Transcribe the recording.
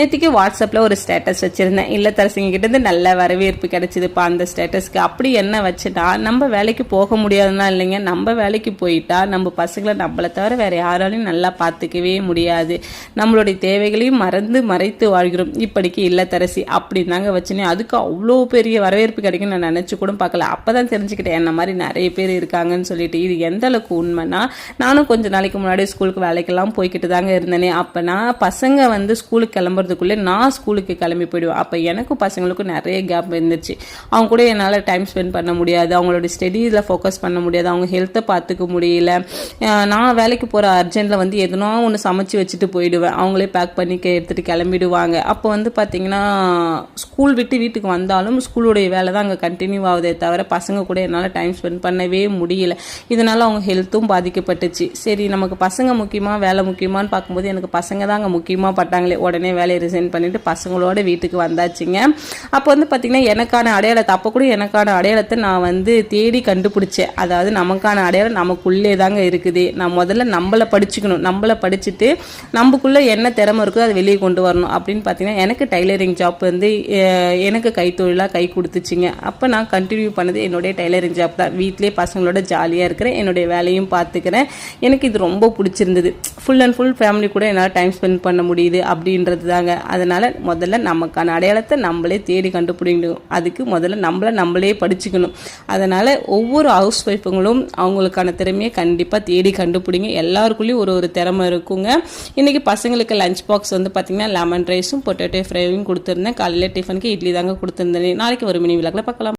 நேற்றுக்கு வாட்ஸ்அப்பில் ஒரு ஸ்டேட்டஸ் வச்சுருந்தேன். இல்லத்தரசிங்க கிட்டேருந்து நல்ல வரவேற்பு கிடச்சிதுப்பா அந்த ஸ்டேட்டஸ்க்கு அப்படி என்ன வச்சுட்டா நம்ம வேலைக்கு போக முடியாதுன்னா இல்லைங்க. நம்ம வேலைக்கு போயிட்டா நம்ம பசங்களை நம்மளை தவிர வேறு யாராலையும் நல்லா பார்த்துக்கவே முடியாது. நம்மளுடைய தேவைகளையும் மறந்து மறைத்து வாழ்கிறோம். இப்படிக்கு இல்லத்தரசி அப்படின்னாங்க வச்சுனே அதுக்கு அவ்வளோ பெரிய வரவேற்பு கிடைக்கும் நான் நினச்சி கூட பார்க்கல. அப்போ தான் தெரிஞ்சுக்கிட்டேன் என்ன மாதிரி நிறைய பேர் இருக்காங்கன்னு சொல்லிட்டு. இது எந்த அளவுக்கு உண்மைனா நானும் கொஞ்ச நாளைக்கு முன்னாடி ஸ்கூலுக்கு வேலைக்கெல்லாம் போய்கிட்டு தாங்க இருந்தேனே. அப்போ நான் பசங்க வந்து ஸ்கூலுக்கு கிளம்புறது போகிறதுக்குள்ளே நான் ஸ்கூலுக்கு கிளம்பி போயிடுவேன். அப்போ எனக்கும் பசங்களுக்கும் நிறைய கேப் இருந்துச்சு. அவங்க கூட என்னால் டைம் ஸ்பெண்ட் பண்ண முடியாது. அவங்களோட ஸ்டடீஸில் ஃபோக்கஸ் பண்ண முடியாது. அவங்க ஹெல்த்தை பார்த்துக்க முடியல. நான் வேலைக்கு போகிற அர்ஜென்ட்டில் வந்து எதுனா ஒன்று சமைச்சு வச்சுட்டு போயிடுவேன். அவங்களே பேக் பண்ணி எடுத்துகிட்டு கிளம்பிடுவாங்க. அப்போ வந்து பார்த்தீங்கன்னா ஸ்கூல் விட்டு வீட்டுக்கு வந்தாலும் ஸ்கூலுடைய வேலை தான் அங்கே கண்டினியூ ஆகுதே தவிர பசங்க கூட என்னால் டைம் ஸ்பெண்ட் பண்ணவே முடியல. இதனால் அவங்க ஹெல்த்தும் பாதிக்கப்பட்டுச்சு. சரி நமக்கு பசங்க முக்கியமாக வேலை முக்கியமான்னு பார்க்கும்போது எனக்கு பசங்க தான் அங்கே முக்கியமாக பட்டாங்களே. உடனே வேலையை ரிசைன் பண்ணிட்டு பசங்களோட வீட்டுக்கு வந்தாச்சுங்க. அப்போ வந்து பார்த்திங்கன்னா எனக்கான அடையாளத்தை அப்போ கூட எனக்கான அடையாளத்தை நான் வந்து தேடி கண்டுபிடிச்சேன். அதாவது நமக்கான அடையாளம் நமக்குள்ளே தாங்க இருக்குது. நான் முதல்ல நம்மளை படிச்சுக்கணும். நம்மளை படிச்சுட்டு நமக்குள்ளே என்ன திறமை இருக்கோ அதை வெளியே கொண்டு வரணும் அப்படின்னு பார்த்தீங்கன்னா எனக்கு டைலரிங் ஜாப் வந்து எனக்கு கைத்தொழிலாக கை கொடுத்துச்சிங்க. அப்போ நான் கண்டினியூ பண்ணது என்னுடைய டைலரிங் ஜாப் தான். வீட்டிலே பசங்களோட ஜாலியாக இருக்கிறேன். என்னுடைய வேலையும் பார்த்துக்கிறேன் எனக்கு இது ரொம்ப பிடிச்சிருந்தது. ஃபுல் அண்ட் ஃபுல் ஃபேமிலி கூட என்னால் டைம் ஸ்பெண்ட் பண்ண முடியுது அப்படின்றது தான் சொல்கிறாங்க அதனால் முதல்ல நமக்கான அடையாளத்தை நம்மளே தேடி கண்டுபிடிக்கணும். அதுக்கு முதல்ல நம்மளை நம்மளே படிச்சுக்கணும். அதனால் ஒவ்வொரு ஹவுஸ் ஒய்ஃபுங்களும் அவங்களுக்கான திறமையை கண்டிப்பாக தேடி கண்டுபிடிங்க. எல்லாருக்குள்ளேயும் ஒரு ஒரு திறமை இருக்குங்க. இன்றைக்கி பசங்களுக்கு லஞ்ச் பாக்ஸ் வந்து பார்த்திங்கன்னா லெமன் ரைஸும் பொட்டேட்டோ ஃப்ரையும் கொடுத்துருந்தேன். காலையில் டிஃபனுக்கு இட்லி தாங்க கொடுத்துருந்தேன். நாளைக்கு ஒரு மினி விளக்கில் பார்க்கலாம்